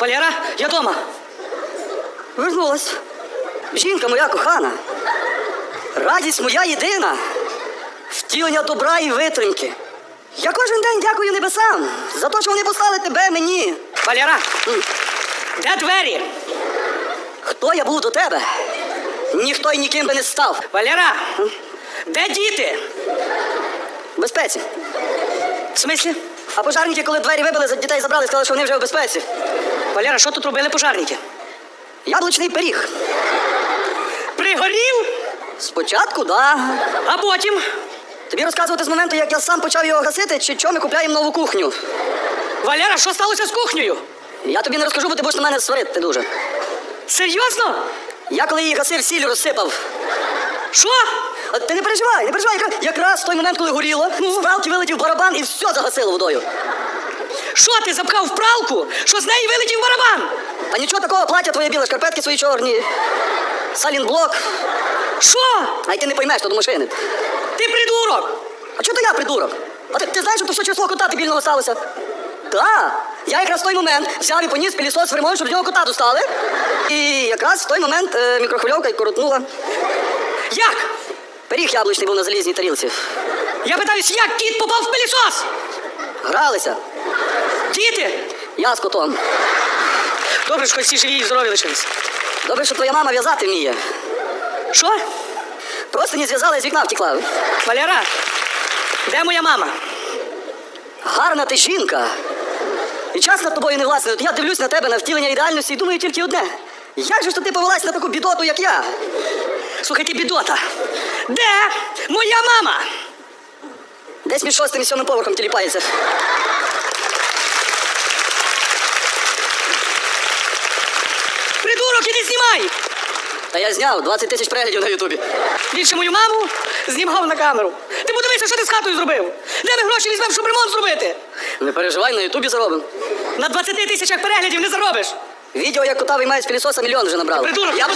Валера, я дома. Вернулась. Жінка моя кохана. Радість моя єдина. Втілення добра і витримки. Я кожен день дякую небесам за те, що вони послали тебе мені. Валера, де двері? Хто я був до тебе? Ніхто й ніким би не став. Валера, де діти? В безпеці. В смислі? А пожарники, коли двері вибили, за дітей забрали, сказали, що вони вже в безпеці. Валера, що тут робили пожарники? Яблучний пиріг. Пригорів, Спочатку, да. а потім. Тобі розказувати з моменту, як я сам почав його гасити, чи що ми купляємо нову кухню. Валера, що сталося з кухнею? Я тобі не розкажу, бо ти будеш на мене сварити дуже. Серйозно? Я коли її гасив, сіль розсипав. Що? Ти не переживай, не переживай, якраз, в той момент, коли горіло, з пралки вилетів барабан і все загасило водою. Що ти запхав в пралку? Що з неї вилетів барабан? Та нічого такого, плаття твоє біле, шкарпетки свої чорні. Салінблок. Що? А й ти не поймеш, то до машини. Ти придурок! А чого то я придурок? А ти, ти знаєш, що то все число кота дебільного сталося? Так. Я якраз в той момент взяв і поніс пілісос в ремонт, щоб до нього кота достали. І якраз в той момент е, мікрохвильовка й коротнула. Як? Пиріг яблучний був на залізній тарілці. Я питаюсь, як кіт попав в пилісос? Гралися. Діти? Я з котом. Добре, що всі живі і здорові лишились. Добре, що твоя мама в'язати вміє. Що? Просто не зв'язала і з вікна втекла. Валера, де моя мама? Гарна ти жінка. І час над тобою не власне. От я дивлюсь на тебе на втілення ідеальності і думаю тільки одне. Як же ж то ти повелась на таку бідоту, як я? Слухай, ти бідота. Де моя мама? Десь між шостим і сьомим поверхом тіліпається. Придурок, іди знімай! Та я зняв 20 тисяч переглядів на Ютубі. Більше мою маму знімав на камеру. Ти подивися, що ти з хатою зробив. Де ми гроші візьмемо, щоб ремонт зробити? Не переживай, на Ютубі заробимо. На 20 тисячах переглядів не заробиш. Відео, як кота виймають з пілісоса, мільйон вже набрали. Придурок, я б